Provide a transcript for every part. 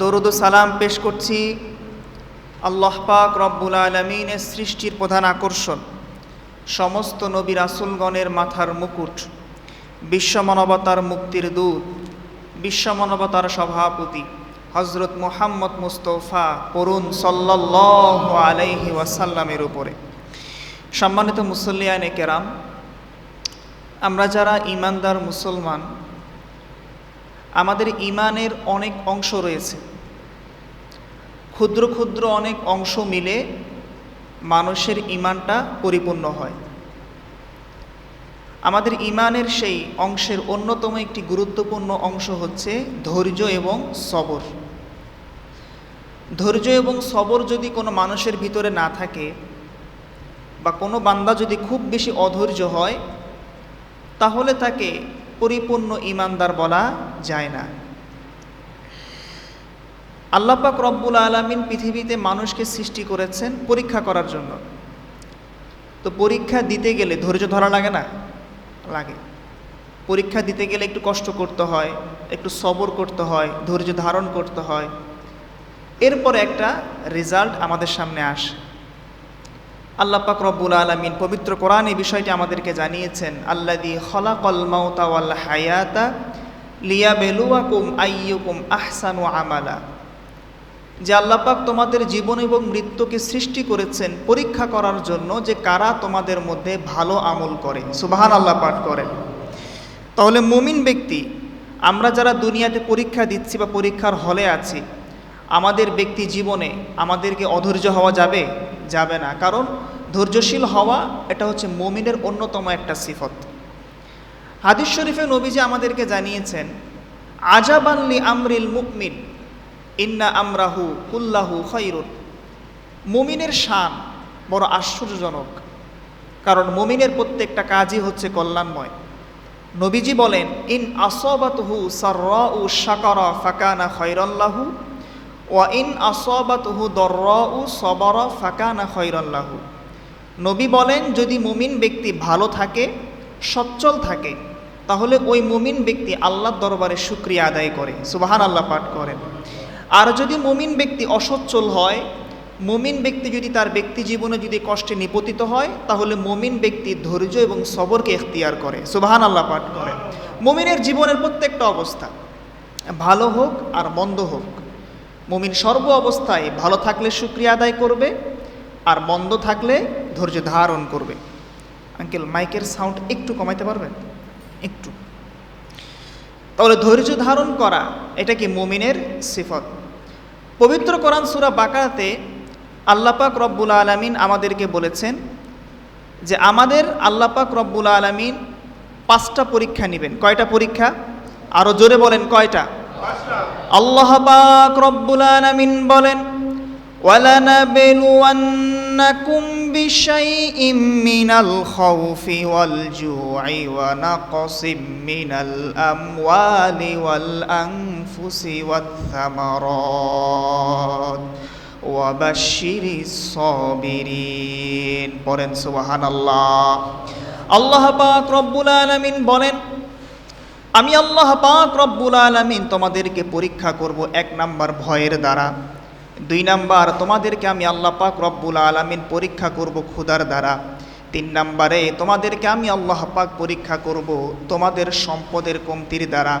দরুদ সালাম পেশ করছি আল্লাহ পাক রব্বুল আলমিনের সৃষ্টির প্রধান আকর্ষণ, সমস্ত নবী রাসুলগণের মাথার মুকুট বিশ্বমানবতার মুক্তির দূত বিশ্বমানবতার সভাপতি হজরত মোহাম্মদ মুস্তফা পড়ুন সাল্লাহ আলাইহি ওয়াসাল্লামের উপরে। সম্মানিত মুসল্লিয়ানে কেরাম, আমরা যারা ইমানদার মুসলমান, আমাদের ইমানের অনেক অংশ রয়েছে। ক্ষুদ্র ক্ষুদ্র অনেক অংশ মিলে মানুষের ইমানটা পরিপূর্ণ হয়। আমাদের ইমানের সেই অংশের অন্যতম একটি গুরুত্বপূর্ণ অংশ হচ্ছে ধৈর্য এবং সবর। ধৈর্য এবং সবর যদি কোনো মানুষের ভিতরে না থাকে বা কোনো বান্দা যদি খুব বেশি অধৈর্য হয়, তাহলে তাকে পরিপূর্ণ ইমানদার বলা যায় না। আল্লাপাক রব্বুল আলমিন পৃথিবীতে মানুষকে সৃষ্টি করেছেন পরীক্ষা করার জন্য। তো পরীক্ষা দিতে গেলে, ধৈর্য ধরা লাগে না? লাগে। পরীক্ষা দিতে গেলে একটু কষ্ট করতে হয়, একটু সবর করতে হয়, ধৈর্য ধারণ করতে হয়। এরপরে একটা রেজাল্ট আমাদের সামনে আসে। আল্লাহ পাক রব্বুল আলমিন পবিত্র কোরআন এই বিষয়টি আমাদেরকে জানিয়েছেন আল্লাদি খলাকল মাউতা ওয়াল হায়াতা লিয়া বেলুয়াকুম আইয়ুকুম আহসানু আমালা। যে আল্লাহ পাক তোমাদের জীবন এবং মৃত্যুকে সৃষ্টি করেছেন পরীক্ষা করার জন্য যে কারা তোমাদের মধ্যে ভালো আমল করে। সুবাহান আল্লাহ পাঠ করেন। তাহলে মুমিন ব্যক্তি, আমরা যারা দুনিয়াতে পরীক্ষা দিচ্ছি বা পরীক্ষার হলে আছি, আমাদের ব্যক্তি জীবনে আমাদেরকে অধৈর্য হওয়া যাবে? যাবে না। কারণ ধৈর্যশীল হওয়া এটা হচ্ছে মমিনের অন্যতম একটা সিফত। হাদিস শরীফে নবীজি আমাদেরকে জানিয়েছেন আজাবাল্লি আমরিল মুকমিন ইন্না আমরাহু কুল্লাহু খৈরুন মুমিনের শান বড় আশ্চর্যজনক, কারণ মুমিনের প্রত্যেকটা কাজই হচ্ছে কল্যাণময়। নবীজি বলেন, ইন আসবাতহু উ শাকরা ফাকানা খৈরল্লাহু ওয়া ইন আসবাতহু উ সবরা ফাকানা খৈরল্লাহু নবী বলেন, যদি মুমিন ব্যক্তি ভালো থাকে, সচ্ছল থাকে, তাহলে ওই মুমিন ব্যক্তি আল্লাহর দরবারে শুক্রিয়া আদায় করে। সুবাহান আল্লাহ পাঠ করেন। আর যদি মুমিন ব্যক্তি অসচ্ছল হয়, মুমিন ব্যক্তি যদি তার ব্যক্তি জীবনে যদি কষ্টে নিপতিত হয়, তাহলে মুমিন ব্যক্তি ধৈর্য এবং সবরকে এখতিয়ার করে। সুবাহান আল্লাহ পাঠ করে। মুমিনের জীবনের প্রত্যেকটা অবস্থা ভালো হোক আর মন্দ হোক, মুমিন সর্ব অবস্থায় ভালো থাকলে শুক্রিয়া আদায় করবে আর মন্দ থাকলে ধৈর্য ধারণ করবে। আঙ্কেল, মাইকের সাউন্ড একটু কমাইতে পারবেন? একটু। তাহলে ধৈর্য ধারণ করা এটা কি মুমিনের সিফত? পবিত্র কোরআন সুরা বাকাতে আল্লাপাক রব্বুল আলমিন আমাদেরকে বলেছেন যে আমাদের আল্লাপাক রব্বুল আলমিন পাঁচটা পরীক্ষা নেবেন। কয়টা পরীক্ষা? আরও জোরে বলেন কয়টা? আল্লাহ পাক রব্বুল আলমিন বলেন ولنبلونكم بشيء من الخوف والجوع ونقص من الأموال والأنفس والثمرات وبشر الصابرين বলেন সুবহান আল্লাহ আল্লাহ পাক রব্বুল আলামিন বলেন আমি আল্লাহ পাক রব্বুল আলামিন তোমাদেরকে পরীক্ষা করব এক নাম্বার ভয়ের দ্বারা দুই নাম্বার, তোমাদেরকে আমি আল্লাহ পাক রব্বুল আলমিন পরীক্ষা করব ক্ষুধার দ্বারা। তিন নাম্বারে, তোমাদেরকে আমি আল্লাহ পাক পরীক্ষা করব তোমাদের সম্পদের কমতির দ্বারা।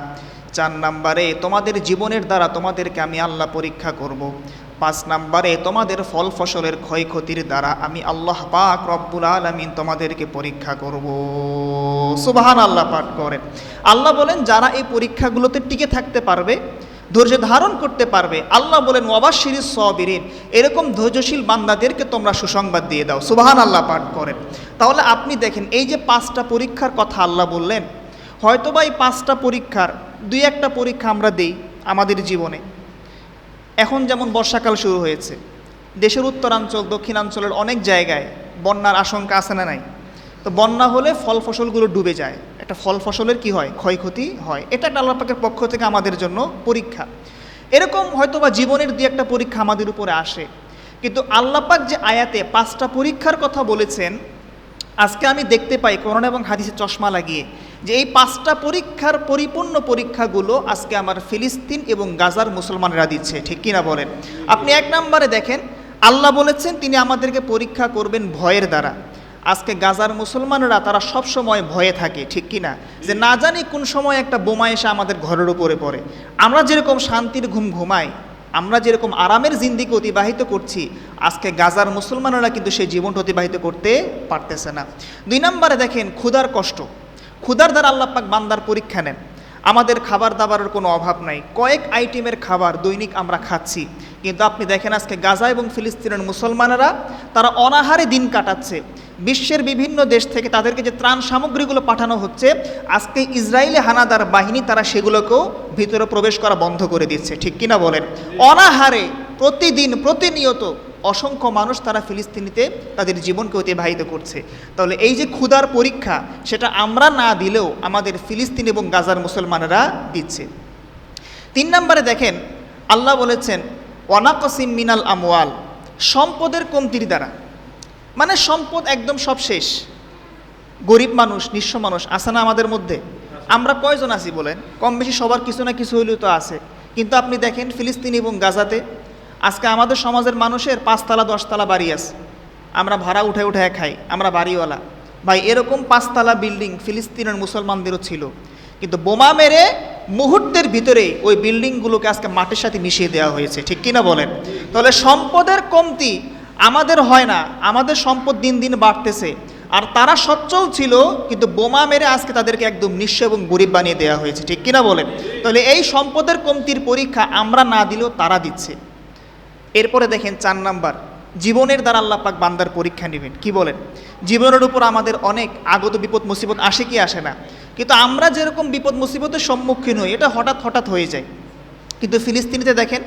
চার নাম্বারে, তোমাদের জীবনের দ্বারা তোমাদেরকে আমি আল্লাহ পরীক্ষা করব। পাঁচ নাম্বারে, তোমাদের ফল ফসলের ক্ষয়ক্ষতির দ্বারা আমি আল্লাহ পাক রব্বুল আলমিন তোমাদেরকে পরীক্ষা করব। সুবাহান আল্লাহ পাঠ করেন। আল্লাহ বলেন, যারা এই পরীক্ষাগুলোতে টিকে থাকতে পারবে ধৈর্য ধারণ করতে পারবে। আল্লাহ বলেন ওয়াবাশির সবিরিন। এরকম ধৈর্যশীল বান্দাদেরকে তোমরা সুসংবাদ দিয়ে দাও। সুবাহান আল্লাহ পাঠ করেন। তাহলে আপনি দেখেন, এই যে পাঁচটা পরীক্ষার কথা আল্লাহ বললেন, হয়তোবা এই পাঁচটা পরীক্ষার দুই একটা পরীক্ষা আমরা দেই আমাদের জীবনে। এখন যেমন বর্ষাকাল শুরু হয়েছে, দেশের উত্তরাঞ্চল, দক্ষিণাঞ্চলের অনেক জায়গায় বন্যার আশঙ্কা আছে না নাই? তো বন্যা হলে ফল ফসলগুলো ডুবে যায়। একটা ফল ফসলের কি হয়? ক্ষয়ক্ষতি হয়। এটা একটা আল্লাহ পাকের পক্ষ থেকে আমাদের জন্য পরীক্ষা। এরকম হয়তোবা জীবনের দিয়ে একটা পরীক্ষা আমাদের উপরে আসে। কিন্তু আল্লাপাক যে আয়াতে পাঁচটা পরীক্ষার কথা বলেছেন, আজকে আমি দেখতে পাই করোনা এবং হাদিসে চশমা লাগিয়ে, যে এই পাঁচটা পরীক্ষার পরিপূর্ণ পরীক্ষাগুলো আজকে আমার ফিলিস্তিন এবং গাজার মুসলমানরা দিচ্ছে। ঠিক কিনা বলেন? আপনি এক নম্বরে দেখেন, আল্লাহ বলেছেন, তিনি আমাদেরকে পরীক্ষা করবেন ভয়ের দ্বারা। আজকে গাজার মুসলমানরা তারা সব সময় ভয়ে থাকে, ঠিক কি না? যে না জানি কোন সময় একটা বোমা এসে আমাদের ঘরের উপরে পড়ে। আমরা যেরকম শান্তির ঘুম ঘুমাই, আমরা যেরকম আরামের জিন্দিকে অতিবাহিত করছি, আজকে গাজার মুসলমানরা কিন্তু সেই জীবনটা অতিবাহিত করতে পারতেছে না। দুই নম্বরে দেখেন, ক্ষুধার কষ্ট। ক্ষুধার দ্বারা আল্লাহ পাক বান্দার পরীক্ষা নেন। আমাদের খাবার দাবারের কোনো অভাব নাই। কয়েক আইটেমের খাবার দৈনিক আমরা খাচ্ছি। কিন্তু আপনি দেখেন আজকে গাজা এবং ফিলিস্তিনের মুসলমানেরা, তারা অনাহারে দিন কাটাচ্ছে। বিশ্বের বিভিন্ন দেশ থেকে তাদেরকে যে ত্রাণ সামগ্রীগুলো পাঠানো হচ্ছে, আজকে ইসরায়েলি হানাদার বাহিনী তারা সেগুলোকেও ভিতরে প্রবেশ করা বন্ধ করে দিচ্ছে। ঠিক কিনা বলেন? অনাহারে প্রতিদিন, প্রতিনিয়ত অসংখ্য মানুষ তারা ফিলিস্তিনিতে তাদের জীবনকে অতিবাহিত করছে। তাহলে এই যে ক্ষুধার পরীক্ষা, সেটা আমরা না দিলেও আমাদের ফিলিস্তিন এবং গাজার মুসলমানেরা দিচ্ছে। তিন নম্বরে দেখেন, আল্লাহ বলেছেন, ওয়ানাকসিম মিনাল আমওয়াল সম্পদের কমতির দ্বারা। মানে সম্পদ একদম সব শেষ। গরিব মানুষ, নিঃস্ব মানুষ আছে না আমাদের মধ্যে? আমরা কয়জন আছি বলেন? কম বেশি সবার কিছু না কিছু হইলেও তো আছে। কিন্তু আপনি দেখেন, ফিলিস্তিন এবং গাজাতে আজকে আমাদের সমাজের মানুষের পাঁচতলা, দশতলা বাড়ি আছে। আমরা ভাড়া উঠে উঠে খাই, আমরা বাড়িওয়ালা। ভাই, এরকম পাঁচতলা বিল্ডিং ফিলিস্তিনের মুসলমানদেরও ছিল। কিন্তু বোমা মেরে মুহূর্তের ভিতরে ওই বিল্ডিংগুলোকে আজকে মাটির সাথে মিশিয়ে দেওয়া হয়েছে, ঠিক কিনা বলেন? তাহলে সম্পদের কমতি আমাদের হয় না, আমাদের সম্পদ দিন দিন বাড়তেছে। আর তারা সচ্ছল ছিল, কিন্তু বোমা মেরে আজকে তাদেরকে একদম নিঃস্ব এবং গরিব বানিয়ে দেওয়া হয়েছে, ঠিক কিনা বলেন? তাহলে এই সম্পদের কমতির পরীক্ষা আমরা না দিলেও তারা দিচ্ছে। এরপরে দেখেন চার নাম্বার, জীবনের দ্বারা আল্লাহ পাক বান্দার পরীক্ষা নেবেন। কি বলেন? জীবনের উপর আমাদের অনেক আগত বিপদ, মুসিবত আসে কি আসে না। কিন্তু আমরা যেরকম বিপদ, মুসিবতের সম্মুখীন হই, এটা হঠাৎ হঠাৎ হয়ে যায়। কিন্তু ফিলিস্তিনিতে দেখেন,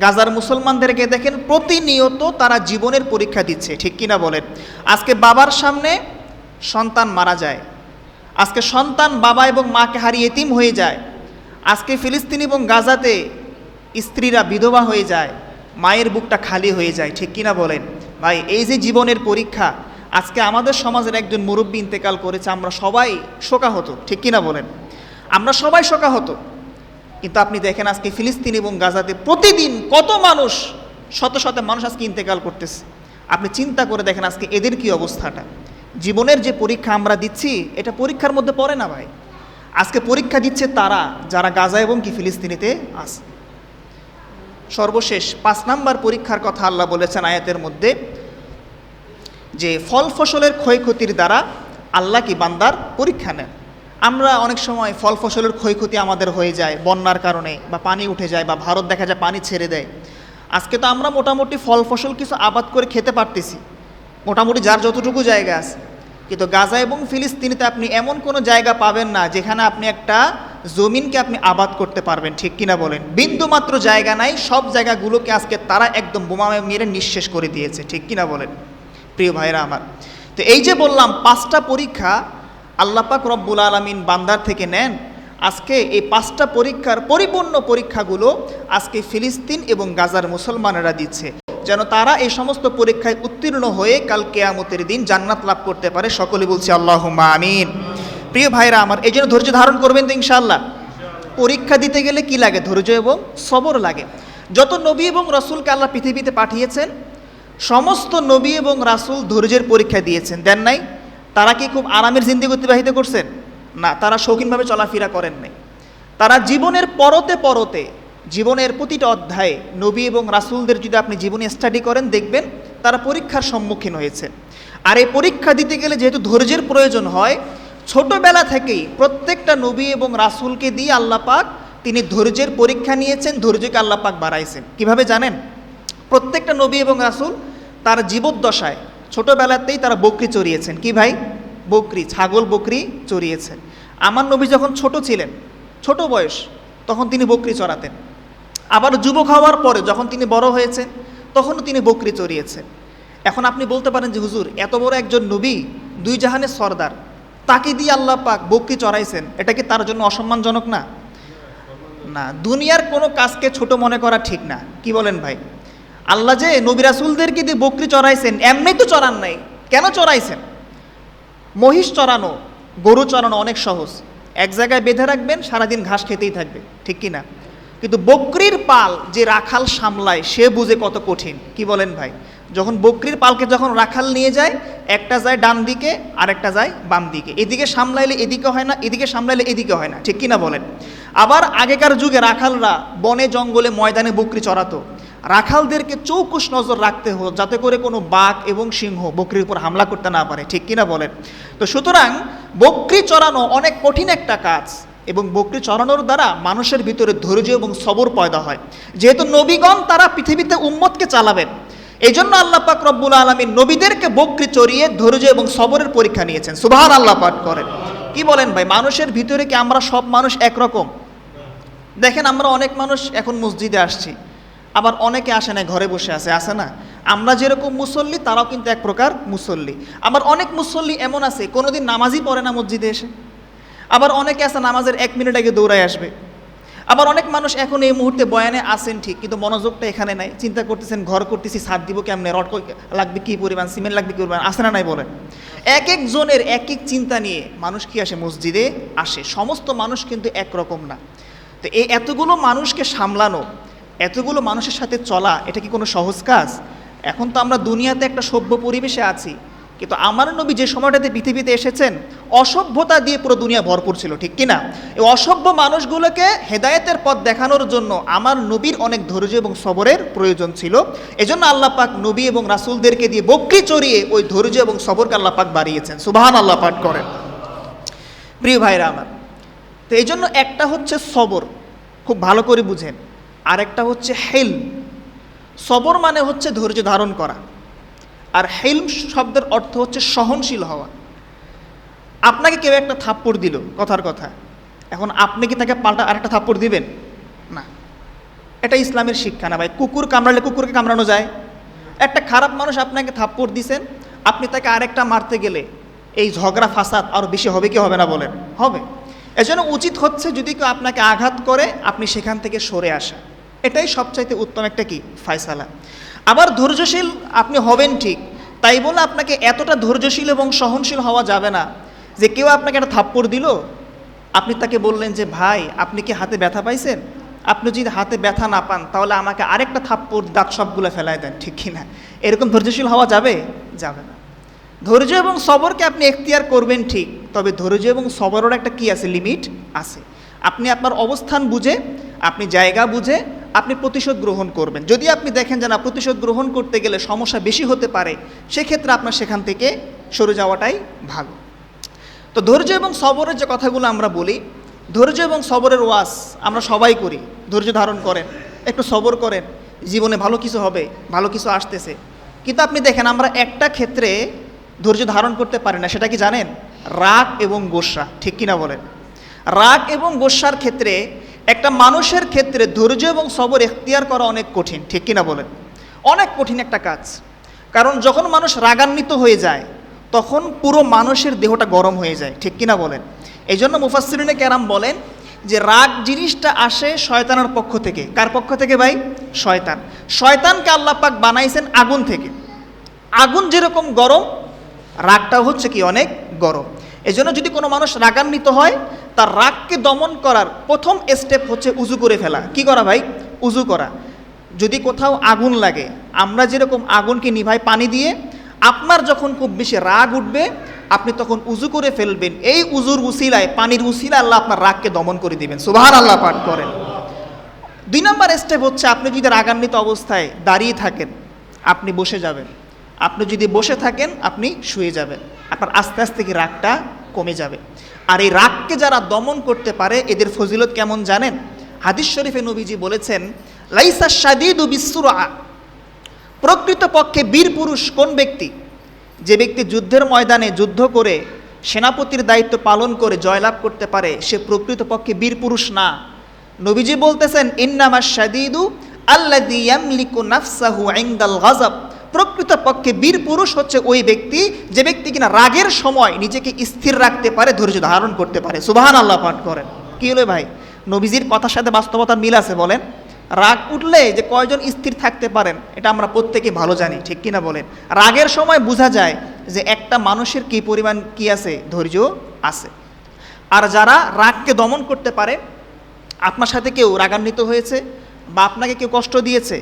গাজার মুসলমানদেরকে দেখেন, প্রতিনিয়ত তারা জীবনের পরীক্ষা দিচ্ছে, ঠিক কিনা বলেন? আজকে বাবার সামনে সন্তান মারা যায়। আজকে সন্তান বাবা এবং মাকে হারিয়ে এতিম হয়ে যায়। আজকে ফিলিস্তিন এবং গাজাতে স্ত্রীরা বিধবা হয়ে যায়। মায়ের বুকটা খালি হয়ে যায়, ঠিক কিনা বলেন? ভাই, এই যে জীবনের পরীক্ষা, আজকে আমাদের সমাজের একজন মুরব্বী ইন্তেকাল করেছে, আমরা সবাই শোকাহত, ঠিক কিনা বলেন? আমরা সবাই শোকাহত। কিন্তু আপনি দেখেন আজকে ফিলিস্তিন এবং গাজাতে প্রতিদিন কত মানুষ, শত শত মানুষ আজকে ইন্তেকাল করতেছে। আপনি চিন্তা করে দেখেন আজকে এদের কি অবস্থাটা। জীবনের যে পরীক্ষা আমরা দিচ্ছি, এটা পরীক্ষার মধ্যে পড়ে না ভাই। আজকে পরীক্ষা দিচ্ছে তারা, যারা গাজা এবং কি ফিলিস্তিনিতে আছে। সর্বশেষ পাঁচ নাম্বার পরীক্ষার কথা আল্লাহ বলেছেন আয়াতের মধ্যে যে ফল ফসলের ক্ষয়ক্ষতির দ্বারা আল্লাহ কি বান্দার পরীক্ষা নেন। আমরা অনেক সময় ফল ফসলের ক্ষয়ক্ষতি আমাদের হয়ে যায় বন্যার কারণে বা পানি উঠে যায় বা ভারত দেখা যায় পানি ছেড়ে দেয়। আজকে তো আমরা মোটামুটি ফল ফসল কিছু আবাদ করে খেতে পারতেছি। মোটামুটি যার যতটুকু জায়গা আছে। কিন্তু গাজা এবং ফিলিস্তিনিতে আপনি এমন কোনো জায়গা পাবেন না যেখানে আপনি একটা জমিনকে আপনি আবাদ করতে পারবেন, ঠিক কিনা বলেন? বিন্দু মাত্র জায়গা নাই, সব জায়গাগুলোকে আজকে তারা একদম বোমা মেরে নিঃশেষ করে দিয়েছে, ঠিক কিনা বলেন? প্রিয় ভাইরা আমার, তো এই যে বললাম, পাঁচটা পরীক্ষা আল্লাপাক রব্বুল আলমিন বান্দার থেকে নেন। আজকে এই পাঁচটা পরীক্ষার পরিপূর্ণ পরীক্ষাগুলো আজকে ফিলিস্তিন এবং গাজার মুসলমানেরা দিচ্ছে। যেন তারা এই সমস্ত পরীক্ষায় উত্তীর্ণ হয়ে কাল কেয়ামতের দিন জান্নাত লাভ করতে পারে। সকলে বলছি আল্লাহ আমিন। প্রিয় ভাইরা আমার, এই জন্য ধৈর্য ধারণ করবেন তো ইনশাআল্লাহ। পরীক্ষা দিতে গেলে কি লাগে? ধৈর্য এবং সবর লাগে। যত নবী এবং রসুলকে আল্লাহ পৃথিবীতে পাঠিয়েছেন, সমস্ত নবী এবং রাসুল ধৈর্যের পরীক্ষা দিয়েছেন। দেন নাই, তারা কি খুব আরামের জিন্দিগি অতিবাহিত করছেন? না, তারা শৌখিনভাবে চলাফেরা করেন নাই। তারা জীবনের পরতে পরতে জীবনের প্রতিটা অধ্যায়ে নবী এবং রাসূলদের যদি আপনি জীবনে স্টাডি করেন, দেখবেন তারা পরীক্ষার সম্মুখীন হয়েছে। আর এই পরীক্ষা দিতে গেলে যেহেতু ধৈর্যের প্রয়োজন হয়, ছোটবেলা থেকেই প্রত্যেকটা নবী এবং রাসূলকে দিয়ে আল্লাহ পাক তিনি ধৈর্যের পরীক্ষা নিয়েছেন, ধৈর্যকে আল্লাহ পাক বাড়াইছেন। কীভাবে জানেন? প্রত্যেকটা নবী এবং রাসুল তার জীবদ্দশায় ছোটবেলাতেই তারা বকরি চড়িয়েছেন। কি ভাই? বকরি, ছাগল বকরি চড়িয়েছেন। আমার নবী যখন ছোট ছিলেন, ছোট বয়স, তখন তিনি বকরি চড়াতেন। আবার যুবক হওয়ার পরে যখন তিনি বড় হয়েছেন, তখনও তিনি বকরি চড়িয়েছেন। এখন আপনি বলতে পারেন যে, হুজুর, এত বড় একজন নবী, দুই জাহানের সর্দার, তাকে দিয়ে আল্লাহ পাক বকরি চড়াইছেন, এটা কি তার জন্য অসম্মানজনক না? না, দুনিয়ার কোনো কাজকে ছোট মনে করা ঠিক না। কি বলেন ভাই? আল্লাহ যে নবিরাসুলদেরকে দিয়ে বকরি চড়াইছেন, এমনি তো চড়ান নাই। কেন চড়াইছেন? মহিষ চড়ানো, গরু চড়ানো অনেক সহজ। এক জায়গায় বেঁধে রাখবেন, সারাদিন ঘাস খেতেই থাকবে। ঠিক কি না? কিন্তু বকরির পাল যে রাখাল সামলায়, সে বুঝে কত কঠিন। কি বলেন ভাই? যখন বকরির পালকে যখন রাখাল নিয়ে যায়, একটা যায় ডান দিকে আর একটা যায় বাম দিকে। এদিকে সামলাইলে এদিকে হয় না, এদিকে সামলাইলে এদিকে হয় না। ঠিক কি না বলেন? আবার আগেকার যুগে রাখালরা বনে, জঙ্গলে, ময়দানে বকরি চড়াতো। রাখালদেরকে চৌকুশ নজর রাখতে হতো, যাতে করে কোনো বাঘ এবং সিংহ বকরির উপর হামলা করতে না পারে। ঠিক কিনা বলেন? তো সুতরাং বকরি চড়ানো অনেক কঠিন একটা কাজ। এবং বকরি চড়ানোর দ্বারা মানুষের ভিতরে ধৈর্য এবং সবর পয়দা হয়। যেহেতু নবীগণ তারা পৃথিবীতে উম্মতকে চালাবেন এই জন্য আল্লাহ পাক রব্বুল আলমী নবীদেরকে বকরি চড়িয়ে ধৈর্য এবং সবরের পরীক্ষা নিয়েছেন। সুবাহান আল্লাহ পাঠ করেন। কি বলেন ভাই, মানুষের ভিতরে কি আমরা সব মানুষ একরকম? দেখেন আমরা অনেক মানুষ এখন মসজিদে আসছি, আবার অনেকে আসে না ঘরে বসে আছে আসে না? আমরা যেরকম মুসল্লি, তারাও কিন্তু এক প্রকার মুসল্লি। আবার অনেক মুসল্লি এমন আছে, কোনোদিন নামাজই পড়ে না মসজিদে এসে। আবার অনেকে আছে নামাজের এক মিনিট আগে দৌড়ায় আসবে। আবার অনেক মানুষ এখন এই মুহূর্তে বয়ানে আসেন ঠিক, কিন্তু মনোযোগটা এখানে নাই। চিন্তা করতেছেন, ঘর করতেছি সাত দিব কেমনে? রড লাগবে কী পরিমাণ? সিমেন্ট লাগবে কি পরিমাণ? আসে না নাই বলেন? এক এক জনের এক এক চিন্তা নিয়ে মানুষ কি আসে? মসজিদে আসে। সমস্ত মানুষ কিন্তু একরকম না। তো এই এতগুলো মানুষকে সামলানো, এতগুলো মানুষের সাথে চলা, এটা কি কোনো সহজ কাজ? এখন তো আমরা দুনিয়াতে একটা সভ্য পরিবেশে আছি, কিন্তু আমার নবী যে সময়টাতে পৃথিবীতে এসেছেন অসভ্যতা দিয়ে পুরো দুনিয়া ভরপুর ছিল, ঠিক কি না এই অসভ্য মানুষগুলোকে হেদায়েতের পথ দেখানোর জন্য আমার নবীর অনেক ধৈর্য এবং সবরের প্রয়োজন ছিল। এজন্য আল্লাহ পাক নবী এবং রাসূলদেরকে দিয়ে বকরি চড়িয়ে ওই ধৈর্য এবং সবরকে আল্লাহ পাক বাড়িয়েছেন। সুবহান আল্লাহ পাক করেন। প্রিয় ভাইরা আমার, তো এই জন্য একটা হচ্ছে সবর, খুব ভালো করে বুঝেন। আরেকটা হচ্ছে হেল সবর মানে হচ্ছে ধৈর্য ধারণ করা। আর হেলম শব্দের অর্থ হচ্ছে সহনশীল হওয়া। আপনাকে কেউ একটা থাপ্পড় দিল, কথার কথা। এখন আপনি কি তাকে পাল্টা আরেকটা থাপ্পড় দিবেন? না। এটা ইসলামের শিক্ষা না ভাই। কুকুর কামড়ালে কুকুরকে কামড়ানো যায়। একটা খারাপ মানুষ আপনাকে থাপ্পড় দিছেন, আপনি তাকে আরেকটা মারতে গেলে এই ঝগড়া ফাসাদ আরও বেশি হবে কি হবে না বলেন? হবে। এজন্য উচিত হচ্ছে যদি কেউ আপনাকে আঘাত করে, আপনি সেখান থেকে সরে আসা। এটাই সবচাইতে উত্তম একটা কি? ফায়সালা। আবার ধৈর্যশীল আপনি হবেন ঠিক। তাই বলে আপনাকে এতটা ধৈর্যশীল এবং সহনশীল হওয়া যাবে না যে কেউ আপনাকে একটা থাপ্পড় দিল, আপনি তাকে বললেন যে, ভাই, আপনি কি হাতে ব্যথা পাইছেন? আপনি যদি হাতে ব্যথা না পান, তাহলে আমাকে আরেকটা থাপ্পড় দাঁত সবগুলো ফেলায় দেন। ঠিক কি না এরকম ধৈর্যশীল হওয়া যাবে? যাবে না। ধৈর্য এবং সবরকে আপনি এখতিয়ার করবেন ঠিক, তবে ধৈর্য এবং সবরের একটা কি আছে? লিমিট আছে। আপনি আপনার অবস্থান বুঝে, আপনি জায়গা বুঝে, আপনি প্রতিশোধ গ্রহণ করবেন। যদি আপনি দেখেন যে না, প্রতিশোধ গ্রহণ করতে গেলে সমস্যা বেশি হতে পারে, সেক্ষেত্রে আপনার সেখান থেকে সরে যাওয়াটাই ভালো। তো ধৈর্য এবং সবরের যে কথাগুলো আমরা বলি, ধৈর্য এবং সবরের ওয়াস আমরা সবাই করি। ধৈর্য ধারণ করেন, একটু সবর করেন, জীবনে ভালো কিছু হবে, ভালো কিছু আসতেছে। কিন্তু আপনি দেখেন, আমরা একটা ক্ষেত্রে ধৈর্য ধারণ করতে পারি না, সেটা কি জানেন? রাগ এবং গোসা, ঠিক কিনা বলেন? রাগ এবং গোসার ক্ষেত্রে, একটা মানুষের ক্ষেত্রে ধৈর্য এবং সবর এখতিয়ার করা অনেক কঠিন, ঠিক কিনা বলেন? অনেক কঠিন একটা কাজ। কারণ যখন মানুষ রাগান্বিত হয়ে যায় তখন পুরো মানুষের দেহটা গরম হয়ে যায়, ঠিক কিনা বলেন? এই জন্য মুফাসরিনে ক্যারাম বলেন যে রাগ জিনিসটা আসে শয়তানের পক্ষ থেকে। কার পক্ষ থেকে ভাই? শয়তান। শয়তানকে আল্লাহ পাক বানাইছেন আগুন থেকে। আগুন যেরকম গরম, রাগটাও হচ্ছে কি অনেক গরম। এজন্য যদি কোনো মানুষ রাগান্বিত হয়, তার রাগকে দমন করার প্রথম স্টেপ হচ্ছে উজু করে ফেলা। কি করা ভাই? উজু করা। যদি কোথাও আগুন লাগে, আমরা যেরকম আগুনকে নিভাই পানি দিয়ে আপনার যখন খুব বেশি রাগ উঠবে, আপনি তখন উজু করে ফেলবেন। এই উজুর উসিলায়, পানির উসিলায় আল্লাহ আপনার রাগকে দমন করে দিবেন। সুবাহান আল্লাহ পাঠ করেন। দুই নম্বর স্টেপ হচ্ছে, আপনি যদি রাগান্বিত অবস্থায় দাঁড়িয়ে থাকেন, আপনি বসে যাবেন। আপনি যদি বসে থাকেন, আপনি শুয়ে যাবেন। আপনার আস্তে আস্তে কি রাগটা কমে যাবে। আর এই রাগকে যারা দমন করতে পারে, এদের ফজিলত কেমন জানেন? হাদিস শরীফে নবীজি বলেছেন, লাইসা শাদিদু বিসুরা প্রকৃতপক্ষে বীর পুরুষ কোন ব্যক্তি? যে ব্যক্তি যুদ্ধের ময়দানে যুদ্ধ করে সেনাপতির দায়িত্ব পালন করে জয়লাভ করতে পারে, সে প্রকৃতপক্ষে বীর পুরুষ না। নবীজি বলতেছেন ইন্নামা শাদিদু আল্লাদি ইয়ামলিকু নাফসাহু ইনদাল গাজাব প্রকৃতপক্ষে বীর পুরুষ হচ্ছে ওই ব্যক্তি, যে ব্যক্তি কিনা রাগের সময় নিজেকে স্থির রাখতে পারে, ধৈর্য ধারণ করতে পারে। সুবহান আল্লাহ পাঠ করেন। কি হলো ভাই? নবীজির কথার সাথে বাস্তবতার মিল আছে বলেন। রাগ উঠলে যে কয়জন স্থির থাকতে পারেন, এটা আমরা প্রত্যেকে ভালো জানি, ঠিক কিনা বলেন? রাগের সময় বোঝা যায় যে একটা মানুষের কি পরিমাণ কি আছে, ধৈর্য আছে। আর যারা রাগকে দমন করতে পারে, আপনার সাথে কেউ রাগান্বিত হয়েছে বা আপনাকে কেউ কষ্ট দিয়েছে,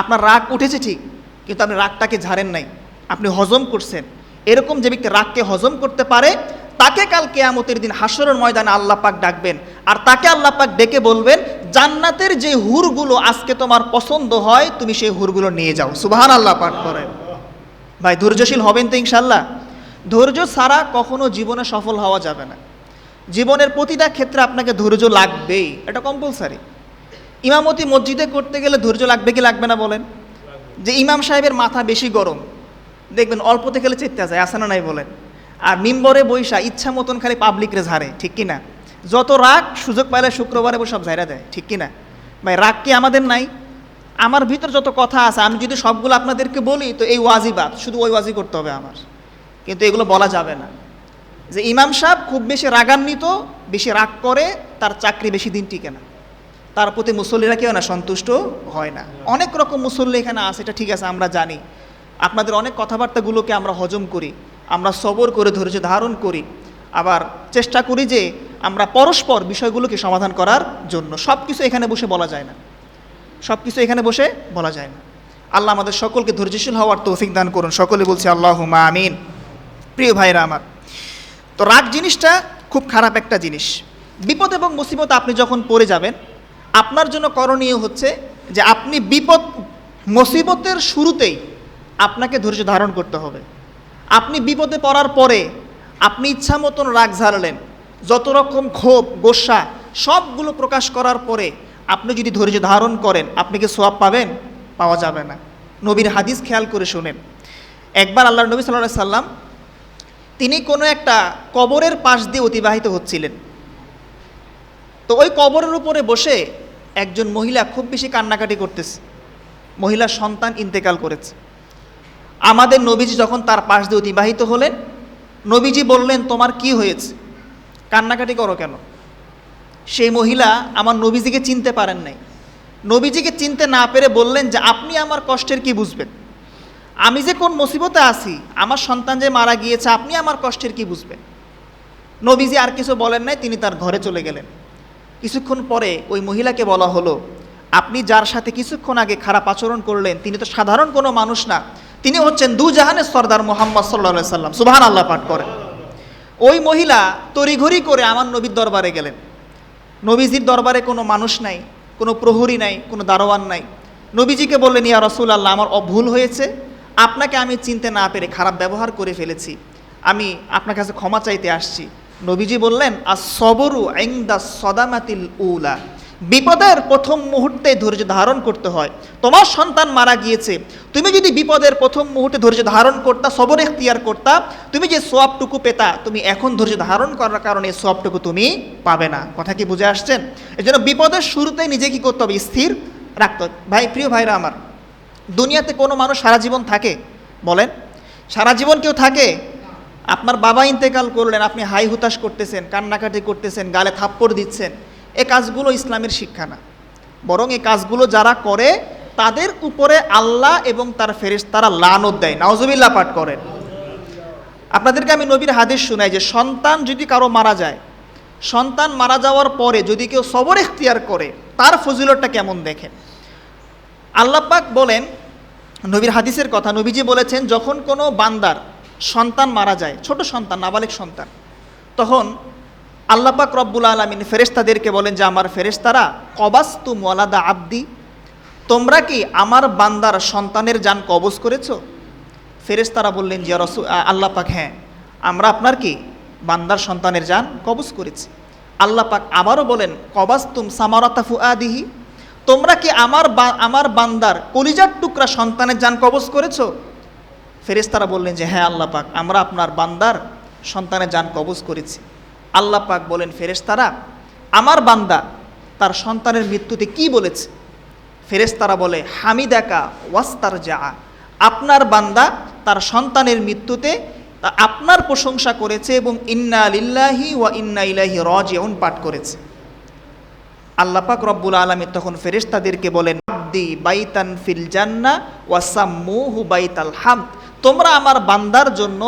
আপনার রাগ উঠেছে ঠিক, কিন্তু আপনি রাগটাকে ঝাড়েন নাই, আপনি হজম করছেন। এরকম যে ব্যক্তি রাগকে হজম করতে পারে তাকে কাল কেয়ামতের দিন হাসরের ময়দানে আল্লাহ পাক ডাকবেন। আর তাকে আল্লাহ পাক ডেকে বলবেন, জান্নাতের যে হুরগুলো আজকে তোমার পছন্দ হয়, তুমি সেই হুরগুলো নিয়ে যাও। সুবাহান আল্লাহ পাক করেন ভাই, ধৈর্যশীল হবেন তো ইনশাল্লাহ ধৈর্য ছাড়া কখনো জীবনে সফল হওয়া যাবে না। জীবনের প্রতিটা ক্ষেত্রে আপনাকে ধৈর্য লাগবেই। এটা কম্পালসারি ইমামতি মসজিদে করতে গেলে ধৈর্য লাগবে কি লাগবে না বলেন? যে ইমাম সাহেবের মাথা বেশি গরম। দেখবেন অল্পতে গেলে চেতে যায় আসে না নাই বলেন? আর মিম্বরে বৈশা ইচ্ছা মতন খালি পাবলিকরে ঝাড়ে, ঠিক কি না যত রাগ, সুযোগ পাইলে শুক্রবারে সব ঝাইরা দেয়, ঠিক কি না ভাই, রাগ কি আমাদের নাই? আমার ভিতর যত কথা আছে, আমি যদি সবগুলো আপনাদেরকে বলি, তো এই ওয়াজিবাদ শুধু ওই ওয়াজি করতে হবে আমার। কিন্তু এগুলো বলা যাবে না। যে ইমাম সাহেব খুব বেশি রাগান্বিত, বেশি রাগ করে, তার চাকরি বেশি দিন টিকে না। তার প্রতি মুসল্লিরা কেউ না সন্তুষ্ট হয় না। অনেক রকম মুসল্লি এখানে আছে, এটা ঠিক আছে, আমরা জানি। আপনাদের অনেক কথাবার্তাগুলোকে আমরা হজম করি। আমরা সবর করে ধৈর্য ধারণ করি, আবার চেষ্টা করি যে আমরা পরস্পর বিষয়গুলোকে সমাধান করার জন্য। সব কিছু এখানে বসে বলা যায় না। সব কিছু এখানে বসে বলা যায় না। আল্লাহ আমাদের সকলকে ধৈর্যশীল হওয়ার তৌফিক দান করুন। সকলে বলছি আল্লাহ আমিন। প্রিয় ভাইরা আমার, তো রাগ জিনিসটা খুব খারাপ একটা জিনিস। বিপদ এবং মুসিবত আপনি যখন পড়ে যাবেন, আপনার জন্য করণীয় হচ্ছে যে আপনি বিপদ, মুসিবতের শুরুতেই আপনাকে ধৈর্য ধারণ করতে হবে। আপনি বিপদে পড়ার পরে আপনি ইচ্ছা মতন রাগ ঝাড়লেন, যত রকম ক্ষোভ, গোসা, সবগুলো প্রকাশ করার পরে আপনি যদি ধৈর্য ধারণ করেন, আপনি কি সোয়াব পাবেন? পাওয়া যাবে না। নবীর হাদিস খেয়াল করে শুনেন। একবার আল্লাহ নবী সাল্লাহ সাল্লাম তিনি কোনো একটা কবরের পাশ দিয়ে অতিবাহিত হচ্ছিলেন। তো ওই কবরের উপরে বসে একজন মহিলা খুব বেশি কান্নাকাটি করতেছে। মহিলার সন্তান ইন্তেকাল করেছে। আমাদের নবীজি যখন তার পাশ দিয়ে অতিবাহিত হলেন, নবীজি বললেন, তোমার কি হয়েছে? কান্নাকাটি করো কেন? সেই মহিলা আমার নবীজিকে চিনতে পারেন নাই। নবীজিকে চিনতে না পেরে বললেন যে, আপনি আমার কষ্টের কি বুঝবেন? আমি যে কোন মুসিবতে আছি, আমার সন্তান যে মারা গিয়েছে, আপনি আমার কষ্টের কি বুঝবেন? নবীজি আর কিছু বলেন নাই, তিনি তার ঘরে চলে গেলেন। কিছুক্ষণ পরে ওই মহিলাকে বলা হলো, আপনি যার সাথে কিছুক্ষণ আগে খারাপ আচরণ করলেন, তিনি তো সাধারণ কোনো মানুষ না তিনি হচ্ছেন দু জাহানের সর্দার মোহাম্মদ সাল্লা সাল্লাম। সুবাহান আল্লাহ পাঠ করেন ওই মহিলা তড়িঘড়ি করে আমার নবীর দরবারে গেলেন। নবীজির দরবারে কোনো মানুষ নাই, কোনো প্রহরী নাই, কোনো দারোয়ান নাই। নবীজিকে বললেন, ইয়া রসুল আল্লাহ আমার ভুল হয়েছে। আপনাকে আমি চিনতে না পেরে খারাপ ব্যবহার করে ফেলেছি। আমি আপনার কাছে ক্ষমা চাইতে আসছি। নবীজি বললেন আর সবরু আইন আইন্দা সদামাতিল উলা। বিপদের প্রথম মুহূর্তে ধৈর্য ধারণ করতে হয়। তোমার সন্তান মারা গিয়েছে। তুমি যদি বিপদের প্রথম মুহূর্তে ধৈর্য ধারণ করতা, সবর এখতিয়ার করতা, তুমি যে সোয়াবটুকু পেতা, তুমি এখন ধৈর্য ধারণ করার কারণে সোয়াবটুকু তুমি পাবে না। কথা কি বুঝে আসছেন? এই জন্য বিপদের শুরুতে নিজে কি করতে হবে? স্থির রাখতে ভাই, প্রিয় ভাইরা আমার, দুনিয়াতে কোনো মানুষ সারা জীবন থাকে? বলেন। সারা জীবন কেউ থাকে? আপনার বাবা ইন্তেকাল করলেন, আপনি হাই হুতাশ করতেছেন, কান্নাকাটি করতেছেন, গালে থাপ্পড় দিচ্ছেন। এ কাজগুলো ইসলামের শিক্ষা না। বরং এই কাজগুলো যারা করে, তাদের উপরে আল্লাহ এবং তার ফেরেস তারা লানত দেয়। নাওজবিল্লা পাঠ করেন। আপনাদেরকে আমি নবীর হাদিস শুনাই যে, সন্তান যদি কারও মারা যায়, সন্তান মারা যাওয়ার পরে যদি কেউ সবর এখতিয়ার করে, তার ফজিলতটা কেমন দেখেন? আল্লাপাক বলেন, নবীর হাদিসের কথা নবীজি বলেছেন, যখন কোনো বান্দার সন্তান মারা যায়, ছোট সন্তান, নাবালিক সন্তান, তখন আল্লাপাক রব্বুল আলমিন ফেরেস্তাদেরকে বলেন যে, আমার ফেরেস্তারা কবাস্তু মোয়ালাদা আব্দি, তোমরা কি আমার বান্দার সন্তানের যান কবজ করেছ? ফেরেস্তারা বললেন যে রসু আল্লাহ পাক হ্যাঁ আমরা আপনার কি বান্দার সন্তানের যান কবজ করেছি? আল্লাহ পাক আবারও বলেন, কবাস্তুম সামারাতাফু আদিহি তোমরা কি আমার আমার বান্দার কলিজার টুকরা সন্তানের যান কবজ করেছ? ফেরেস্তারা বললেন যে হ্যাঁ আল্লাহ পাক, আমরা আপনার বান্দার সন্তানের যান কবজ করেছি। আল্লাহ পাক বলেন ফেরেস্তারা আমার বান্দা তার সন্তানের মৃত্যুতে কি বলেছে? ফেরেস্তারা বলে, হামিদাকা ওয়াস্তার যা আপনার বান্দা তার সন্তানের মৃত্যুতে আপনার প্রশংসা করেছে এবং ইন্না লিল্লাহি ওয়া ইন্না ইলাহি রজিউন পাঠ করেছে। আল্লাপাক রব্বুল আলমী তখন ফেরেশতাদেরকে বলেন, আব্দি বাইতান ফিল জান্না ওয়াসাম্মুহু বাইতাল হামদ। তোমরা আমার বান্দার জন্য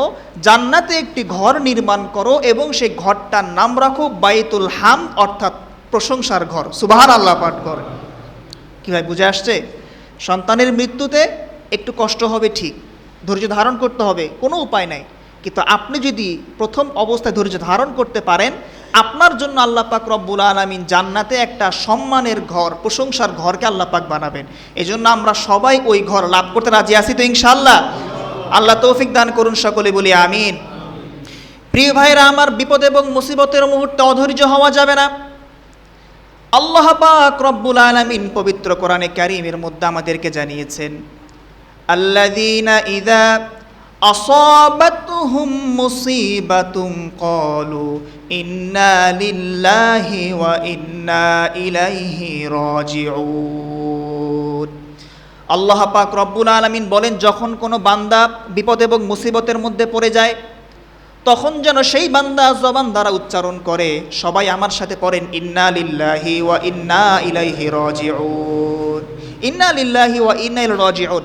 জান্নাতে একটি ঘর নির্মাণ করো এবং সেই ঘরটার নাম রাখো বাইতুল হাম, অর্থাৎ প্রশংসার ঘর। সুবাহার আল্লাহ পাঠ কী ভাই, বুঝে আসছে? সন্তানের মৃত্যুতে একটু কষ্ট হবে ঠিক, ধৈর্য ধারণ করতে হবে, কোনো উপায় নাই। কিন্তু আপনি যদি প্রথম অবস্থায় ধৈর্য ধারণ করতে পারেন, আপনার জন্য আল্লাহ পাক রব্বুল আলমিন জান্নাতে একটা সম্মানের ঘর, প্রশংসার ঘরকে আল্লাহ পাক বানাবেন। এই জন্য আমরা সবাই ওই ঘর লাভ করতে রাজি আছি তো ইনশাল্লাহ আল্লাহ তৌফিক দান করুন সকলে, বলি আমিন। প্রিয় ভাইরা, আমার বিপদ এবং মুসিবতের মুহূর্তে অধৈর্য হওয়া যাবে না। আল্লাহ পাক রব্বুল আলামিন পবিত্র কোরআনে কারীমের মধ্যে আমাদেরকে জানিয়েছেন ইযা আসাবাতুহুম মুসিবাতুম ক্বালু ইন্না লিল্লাহি ওয়া ইন্না ইলাইহি রাজিউন। আল্লাহ পাক রব্বুল আলামিন বলেন, যখন কোনো বান্দা বিপদ এবং মুসিবতের মধ্যে পড়ে যায়, তখন যেন সেই বান্দা জবান দ্বারা উচ্চারণ করে, সবাই আমার সাথে পড়েন, ইন্না লিল্লাহি ওয়া ইন্না ইলাইহি রাজিউন। ইন্না লিল্লাহি ওয়া ইন্না ইলাইহি রাজিউন।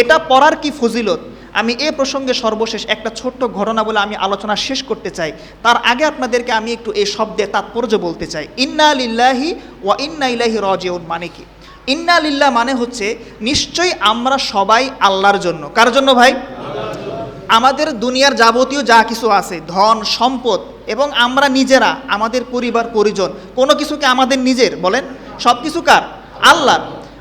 এটা পড়ার কি ফজিলত? আমি এ প্রসঙ্গে সর্বশেষ একটা ছোট্ট ঘটনা বলে আমি আলোচনা শেষ করতে চাই। তার আগে আপনাদেরকে আমি একটু এই শব্দে তাৎপর্য বলতে চাই। ইন্না লিল্লাহি ওয়া ইন্না ইলাইহি রাজিউন মানে কি? ইন্না লিল্লাহ মানে হচ্ছে, নিশ্চয়ই আমরা সবাই আল্লাহর জন্য। কার জন্য ভাই? আমাদের দুনিয়ার যাবতীয় যা কিছু আছে, ধন, সম্পদ, এবং আমরা নিজেরা, আমাদের পরিবার, পরিজন, কোনো কিছুকে আমাদের নিজের? বলেন, সব কিছু কার? আল্লাহ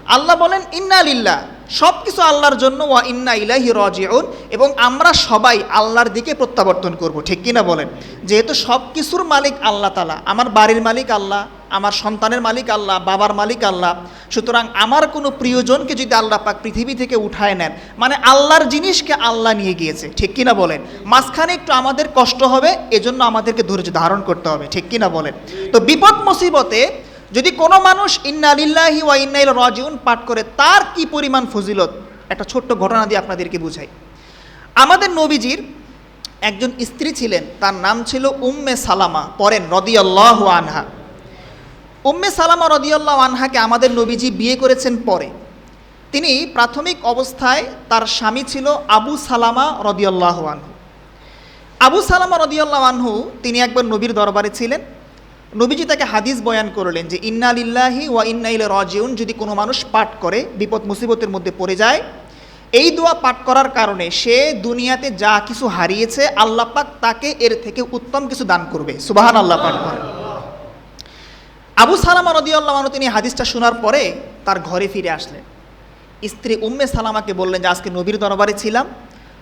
আল্লাহ বলেন, ইন্না লিল্লাহ, সব কিছু আল্লাহর জন্য, ওয়া ইন্না ইলাহি রাজিউন, এবং আমরা সবাই আল্লাহর দিকে প্রত্যাবর্তন করব, ঠিক কিনা বলেন? যেহেতু সব কিছুর মালিক আল্লাহ তালা আমার বাড়ির মালিক আল্লাহ আমার সন্তানের মালিক আল্লাহ, বাবার মালিক আল্লাহ। সুতরাং আমার কোনো প্রিয়জনকে যদি আল্লাহ পাক পৃথিবী থেকে উঠায় নেন মানে আল্লাহর জিনিসকে আল্লাহ নিয়ে গিয়েছে, ঠিক কিনা বলেন? মাঝখানে একটু আমাদের কষ্ট হবে, এজন্য আমাদেরকে ধৈর্য ধারণ করতে হবে, ঠিক কিনা বলেন? তো বিপদ মুসিবতে যদি কোনো মানুষ ইন্না লিল্লাহি ওয়া ইন্না ইলাইহি রাজিউন পাঠ করে, তার কি পরিমাণ ফজিলত? একটা ছোট্ট ঘটনা দিয়ে আপনাদেরকে বুঝাই। আমাদের নবীজির একজন স্ত্রী ছিলেন, তার নাম ছিল উম্মে সালামা পরেন রদিয়াল্লাহু আনহা। উম্মে সালামা রদিয়াল্লাহ আনহাকে আমাদের নবীজি বিয়ে করেছেন পরে। তিনি প্রাথমিক অবস্থায় তার স্বামী ছিল আবু সালামা রদিয়াল্লাহ আনহু। আবু সালামা রদিয়াল্লাহ আনহু তিনি একবার নবীর দরবারে ছিলেন। নবীজি তাকে হাদিস বয়ান করলেন যে, ইন্না লিল্লাহি ওয়া ইন্না ইলে রজিউন। যদি কোনো মানুষ পাঠ করে, বিপদ মুসিবতের মধ্যে পড়ে যায়, এই দোয়া পাঠ করার কারণে সে দুনিয়াতে যা কিছু হারিয়েছে, আল্লাহ পাক তাকে এর থেকে উত্তম কিছু দান করবে। সুবাহান আল্লাহ পাঠ করে আবু সালামা রদিয়াল্লাহ আনহু তিনি হাদিসটা শোনার পরে তার ঘরে ফিরে আসলেন। স্ত্রী উম্মে সালামাকে বললেন যে, আজকে নবীর দরবারে ছিলাম।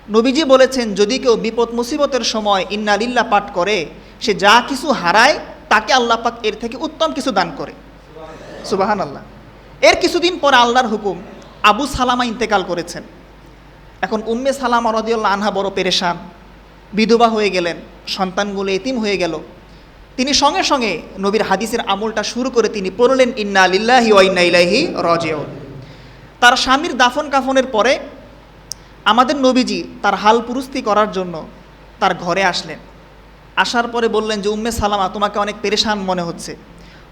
নবীজি বলেছেন, যদি কেউ বিপদ মুসিবতের সময় ইন্না লিল্লাহ পাঠ করে, সে যা কিছু হারায়, তাকে আল্লাহ পাক এর থেকে উত্তম কিছু দান করে। সুবাহান আল্লাহ এর কিছুদিন পরে আল্লাহর হুকুম, আবু সালামা ইন্তেকাল করেছেন। এখন উম্মে সালামা রদিউল্লাহ আনহা বড় পেরেশান, বিধবা হয়ে গেলেন, সন্তানগুলো এতিম হয়ে গেল। তিনি সঙ্গে সঙ্গে নবীর হাদিসের আমলটা শুরু করে তিনি পড়লেন, ইন্না লিল্লাহি ওয়া ইন্না ইলাইহি রাজিউন। তার স্বামীর দাফন কাফনের পরে আমাদের নবীজি তার হাল পুরুস্তি করার জন্য তার ঘরে আসলেন। আসার পরে বললেন যে, উম্মে সালামা, তোমাকে অনেক পেরেশান মনে হচ্ছে।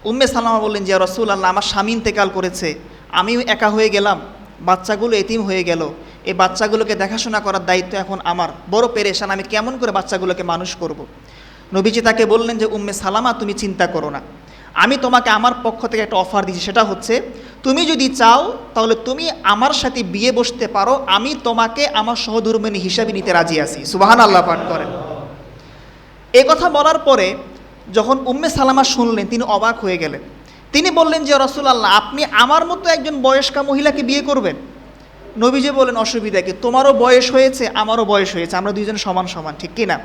উম্মে সালামা বললেন যে রসুল আল্লাহ আমার স্বামী ইন্তেকাল করেছে। আমিও একা হয়ে গেলাম, বাচ্চাগুলো এতিম হয়ে গেল। এই বাচ্চাগুলোকে দেখাশোনা করার দায়িত্ব এখন আমার। বড় পেরেশান, আমি কেমন করে বাচ্চাগুলোকে মানুষ করব। নবীজি তাকে বললেন যে, উম্মে সালামা, তুমি চিন্তা করো না। আমি তোমাকে আমার পক্ষ থেকে একটা অফার দিচ্ছি সেটা হচ্ছে, তুমি যদি চাও, তাহলে তুমি আমার সাথে বিয়ে বসতে পারো। আমি তোমাকে আমার সহধর্মিনী হিসাবে নিতে রাজি আছি। সুবাহান আল্লাহ পাঠ করেন। এ কথা বলার পরে যখন উম্মে সালামা শুনলেন, তিনি অবাক হয়ে গেলেন। তিনি বললেন যে রসুল আল্লাহ আপনি আমার মতো একজন বয়স্কা মহিলাকে বিয়ে করবেন? নবীজি বলেন অসুবিধা কি? তোমারও বয়স হয়েছে, আমারও বয়স হয়েছে। আমরা দুইজন সমান সমান, ঠিক কি না?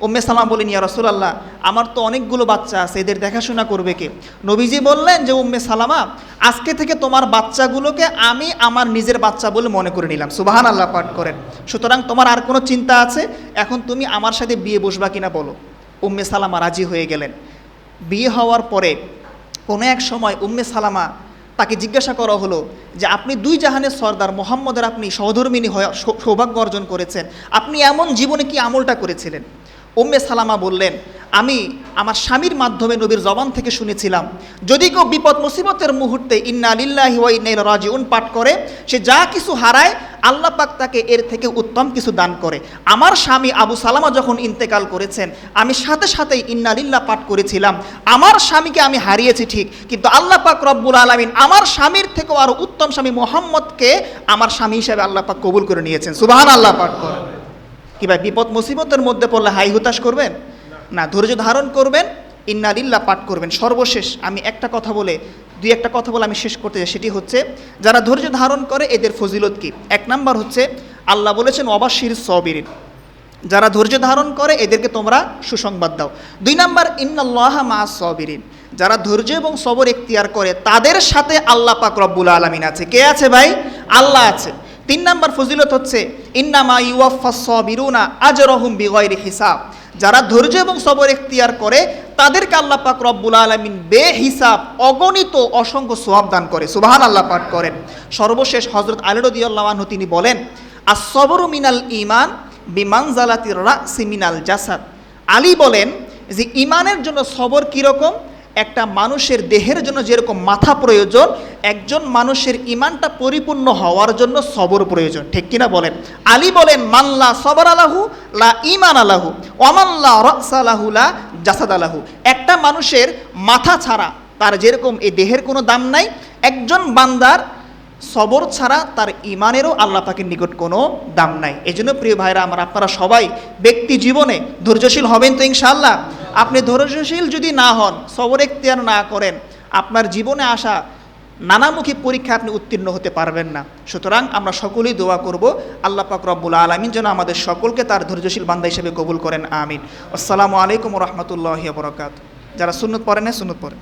উম্মে সালাম বলেন, ইয়া রসুলাল্লাহ, আমার তো অনেকগুলো বাচ্চা আছে, এদের দেখাশোনা করবে কে? নবীজি বললেন যে, উম্মে সালামা, আজকে থেকে তোমার বাচ্চাগুলোকে আমি আমার নিজের বাচ্চা বলে মনে করে নিলাম। সুবাহান আল্লাহ পাঠ করেন। সুতরাং তোমার আর কোনো চিন্তা আছে? এখন তুমি আমার সাথে বিয়ে বসবা কিনা বলো? উম্মে সালামা রাজি হয়ে গেলেন। বিয়ে হওয়ার পরে কোনো এক সময় উম্মে সালামা তাকে জিজ্ঞাসা করা হলো যে, আপনি দুই জাহানের সর্দার মোহাম্মদের আপনি সহধর্মিনী হয়ে সৌভাগ্য অর্জন করেছেন। আপনি এমন জীবনে কি আমলটা করেছিলেন? উম্মে সালামা বললেন, আমি আমার স্বামীর মাধ্যমে নবীর জবান থেকে শুনেছিলাম। যদি কেউ বিপদ মুসিবতের মুহূর্তে ইন্না লিল্লাহি ওয়া ইন্না ইলাইহি পাঠ করে, সে যা কিছু হারায়, আল্লাহ পাক তাকে এর থেকে উত্তম কিছু দান করে। আমার স্বামী আবু সালামা যখন ইন্তেকাল করেছেন, আমি সাথে সাথেই ইন্না লিল্লাহ পাঠ করেছিলাম। আমার স্বামীকে আমি হারিয়েছি ঠিক, কিন্তু আল্লাহ পাক রব্বুল আলামিন আমার স্বামীর থেকেও আরও উত্তম স্বামী মোহাম্মদকে আমার স্বামী হিসেবে আল্লাহ পাক কবুল করে নিয়েছেন। সুবাহান আল্লাহ পাঠ করেন কি ভাই বিপদ, মুসিবতের মধ্যে পড়লে হাই হুতাশ করবেন? না, ধৈর্য ধারণ করবেন ইন্নালিল্লাহ পাঠ করবেন। সর্বশেষ আমি একটা কথা বলে, দুই একটা কথা বলে আমি শেষ করতে চাই, সেটি হচ্ছে, যারা ধৈর্য ধারণ করে, এদের ফজিলত কি? এক নাম্বার হচ্ছে, আল্লাহ বলেছেন অবাশির সবিরিন। যারা ধৈর্য ধারণ করে, এদেরকে তোমরা সুসংবাদ দাও। দুই নাম্বার, ইন্নাল্লাহ মা সবিরিন। যারা ধৈর্য এবং সবর এখতিয়ার করে, তাদের সাথে আল্লাহ পাক রব্বুল আলমিন আছে। কে আছে ভাই? আল্লাহ আছে। তিন নাম্বার ফজিলত হচ্ছে, ইন্নামা ইউয়াফা সবিরুনা আজরহুম বিগয়রি হিসাব। যারা ধৈর্য এবং সবর এখতিয়ার করে, তাদেরকে আল্লাহ পাক রব্বুল আলমিন বে হিসাব অগণিত অসংখ্য সোয়াব দান করে। সুবাহান আল্লাহ পাঠ করেন। সর্বশেষ হজরত আলিরদিয়াল্লাহু তিনি বলেন আর সবর মিনাল ইমান বিমান জালাতির রাসি মিনাল জাসাদ। আলী বলেন যে ইমানের জন্য সবর কীরকম একটা মানুষের দেহের জন্য যেরকম মাথা প্রয়োজন, একজন মানুষের ইমানটা পরিপূর্ণ হওয়ার জন্য সবর প্রয়োজন। ঠিক কিনা বলেন? আলী বলেন মাল্লা সবর আলাহু, লা ইমান আলাহু অমাল্লা রসালাহু লা জাসাদ আলাহু। একটা মানুষের মাথা ছাড়া তার যেরকম এই দেহের কোনো দাম নাই, একজন বান্দার সবর ছাড়া তার ইমানেরও আল্লাহ পাকের নিকট কোনো দাম নাই। এই জন্য প্রিয় ভাইরা, আমার আপনারা সবাই ব্যক্তি জীবনে ধৈর্যশীল হবেন তো ইনশাল্লাহ আপনি ধৈর্যশীল যদি না হন, সবর এখতিয়ার না করেন, আপনার জীবনে আসা নানামুখী পরীক্ষা আপনি উত্তীর্ণ হতে পারবেন না। সুতরাং আমরা সকলেই দোয়া করব, আল্লাহ পাক রব্বুল আলমিন যেন আমাদের সকলকে তার ধৈর্যশীল বান্দা হিসেবে কবুল করেন, আমিন। আসসালামু আলাইকুম রহমতুল্লাহ বরকাত যারা সুন্নত পড়েন না সুন্নত পড়েন